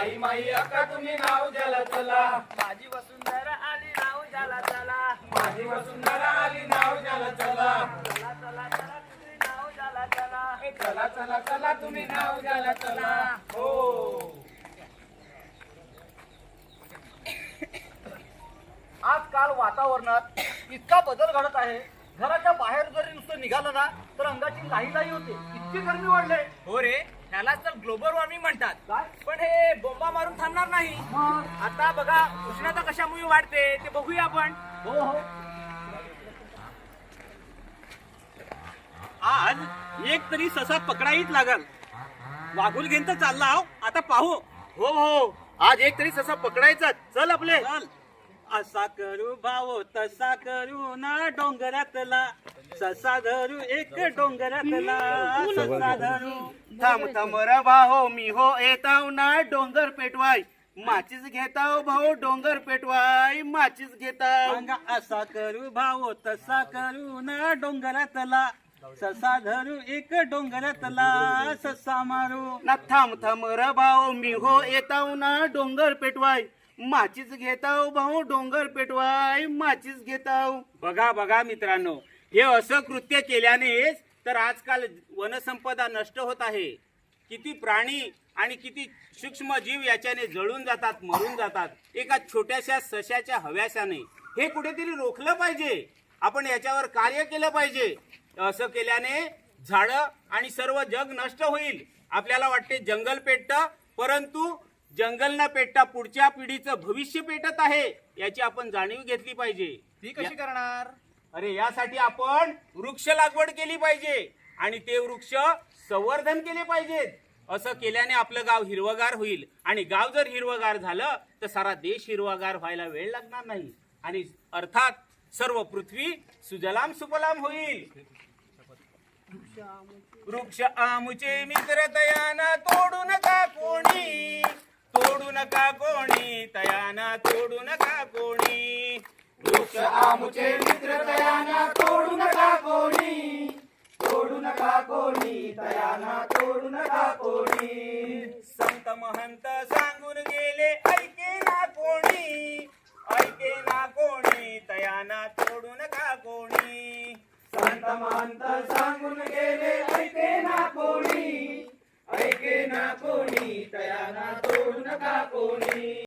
आई माई अक्का तुम्ही नाव द्याला चला माझी वसुंधरा आली नाव झाला चला माझी वसुंधरा आली नाव द्याला चला चला चला चला तुम्ही नाव झाला चला चला चला चला तुम्ही नाव द्याला चला हो. आजकाल वातावरणात इतका बदल घडत आहे. घराच्या बाहेर जरी नुसतं निघालं ना तर अंगाची लाही लाही होते. इतकी गरमी वाढले हो रे त्यालाच तर ग्लोबल वॉर्मिंग म्हणतात. काय? हे बोंबा मारून थांबणार नाही. मग? आता बघा उष्णता कशामुळे वाढते ते बघूया आपण. हो हो. आज एक तरी ससा पकडाईच लागल. वाघुल घेऊन तर चालला आहो. आता पाहू. हो हो. आज एक तरी ससा पकडायचा. चल आपले. चल. असा करू भाऊ तसा करू ना डोंगरातला. ससा धरू एक डोंगरातला. ससा धरू थांब थांब. रे भाऊ मी हो येताव ना डोंगर पेटवाय. माचीच घेताव भाऊ डोंगर पेटवाय. माचीच घेताव. असा करू भाऊ तसा करू ना डोंगरातला. ससा धरू एक डोंगरातला ससा मारू. ना थांब थांब. र भाऊ मी हो येताव ना डोंगर पेटवाय. माचीच घेताव भाऊ डोंगर पेटवाय. माचीच घेताव. बघा बघा मित्रांनो. हे असं कृत्य केल्यानेच तर आजकाल वनसंपदा नष्ट होत आहे. किती प्राणी आणि किती सूक्ष्म जीव याच्याने जळून जातात मरून जातात. एका छोट्याशा सशाच्या हव्यासाने हे कुठेतरी रोखलं पाहिजे. आपण याच्यावर कार्य केलं पाहिजे. असं केल्याने झाडं आणि सर्व जग नष्ट होईल. आपल्याला वाटते जंगल पेटतं परंतु जंगल न पेटता पुढच्या पिढीचं भविष्य पेटत आहे याची आपण जाणीव घेतली पाहिजे. ती कशी करणार? अरे यासाठी आपण वृक्ष लागवड केली पाहिजे आणि ते वृक्ष संवर्धन केले पाहिजेत. असं केल्याने आपलं गाव हिरवगार होईल. आणि गाव जर हिरवगार झालं तर सारा देश हिरवागार व्हायला वेळ लागणार नाही. आणि अर्थात सर्व पृथ्वी सुजलाम सुफलाम होईल. वृक्ष आमुचे मित्र तयाना तोडू नका कोणी. तोडू नका कोणी. तयाना तोडू नका कोणी. वृक्ष आमुचे कोणी? संत महंत सांगून गेले ऐके ना कोणी? ऐके ना कोणी? तयाना तोडू नका कोणी?